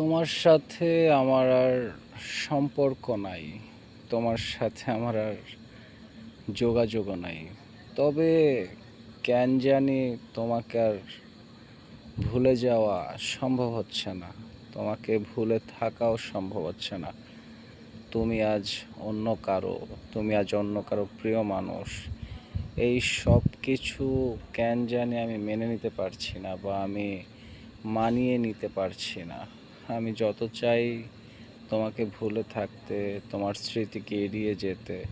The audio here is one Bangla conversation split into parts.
তোমার সাথে আমার আর সম্পর্ক নাই। তোমার সাথে আমার আর যোগাযোগও নাই। তবে কেন জানি তোমাকে আর ভুলে যাওয়া সম্ভব হচ্ছে না। তোমাকে ভুলে থাকাও সম্ভব হচ্ছে না। তুমি আজ অন্য কারও, তুমি আজ অন্য কারও প্রিয় মানুষ। এই সব কিছু কেন জানি আমি মেনে নিতে পারছি না বা আমি মানিয়ে নিতে পারছি না। আমি যত চাই তোমাকে ভুলে থাকতে, তোমার স্মৃতিকে এড়িয়ে যেতে,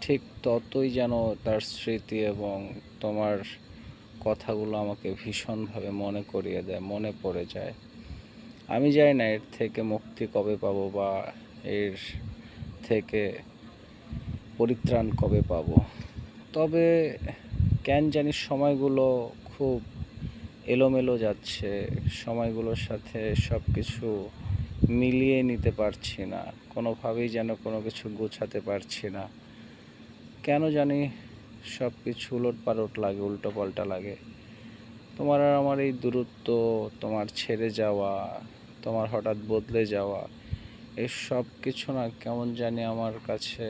ঠিক ততই যেন তার স্মৃতি এবং তোমার কথাগুলো আমাকে ভীষণভাবে মনে করিয়ে দেয়, মনে পড়ে যায়। আমি জানি না এর থেকে মুক্তি কবে পাবো বা এর থেকে পরিত্রাণ কবে পাবো। তবে কেন জানি সময়গুলো খুব এলোমেলো যাচ্ছে, সময়গুলোর সাথে সব কিছু মিলিয়ে নিতে পারছি না, কোনোভাবেই যেন কোনো কিছু গোছাতে পারছি না। কেন জানি সব কিছু উলট পালট লাগে, উল্টো পাল্টা লাগে। তোমার আর আমার এই দূরত্ব, তোমার ছেড়ে যাওয়া, তোমার হঠাৎ বদলে যাওয়া, এই সব কিছু না কেমন জানি আমার কাছে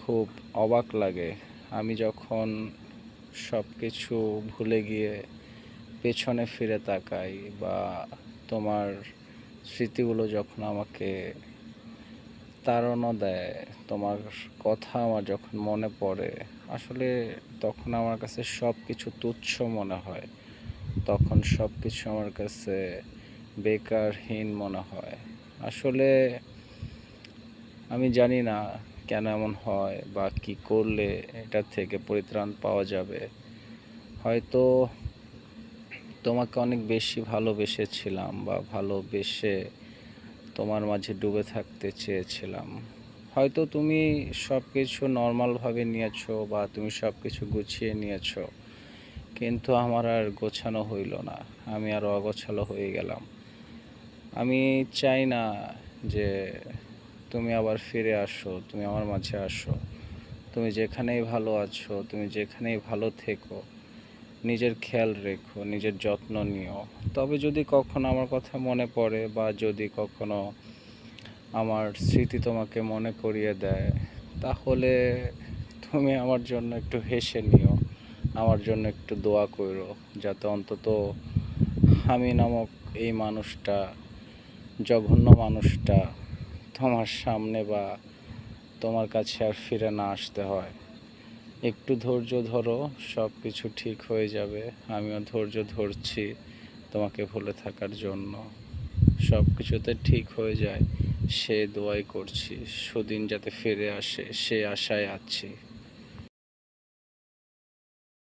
খুব অবাক লাগে। আমি যখন সব কিছু ভুলে গিয়ে পেছনে ফিরে তাকাই বা তোমার স্মৃতিগুলো যখন আমাকে তাড়না দেয়, তোমার কথা আমার যখন মনে পড়ে, আসলে তখন আমার কাছে সব কিছু তুচ্ছ মনে হয়। তখন সব কিছু আমার কাছে বেকারহীন মনে হয়। আসলে আমি জানি না কেন এমন হয় বা কি করলে এটা থেকে পরিত্রাণ পাওয়া যাবে। হয়তো তোমাকে অনেক বেশি ভালোবেসেছিলাম বা ভালোবেসে তোমার মাঝে ডুবে থাকতে চেয়েছিলাম। হয়তো তুমি সব কিছু নর্মালভাবে নিয়েছো বা তুমি সব কিছু গুছিয়ে নিয়েছো, কিন্তু আমার আর গোছানো হইল না। আমি আর অগোছালো হয়ে গেলাম। আমি চাই না যে তুমি আবার ফিরে আসো, তুমি আমার মাঝে আসো। তুমি যেখানেই ভালো আছো, তুমি যেখানেই ভালো থেকো নিজের খেয়াল রেখো, নিজের যত্ন নিও। তবে যদি কখনো আমার কথা মনে পড়ে বা যদি কখনো আমার স্মৃতি তোমাকে মনে করিয়ে দেয়, তাহলে তুমি আমার জন্য একটু হেসে নিও, আমার জন্য একটু দোয়া করো, যাতে অন্তত আমি নামক এই মানুষটা, জঘন্য মানুষটা তোমার সামনে বা তোমার কাছে আর ফিরে না আসতে হয়। একটু ধৈর্য ধরো সব কিছু ঠিক হয়ে যাবে। আমিও ধৈর্য ধরছি তোমাকে ভুলে থাকার জন্য। সব কিছুতে ঠিক হয়ে যায়, সে দোয়াই করছি। সুদিন যাতে ফিরে আসে, সে আশায় আছি।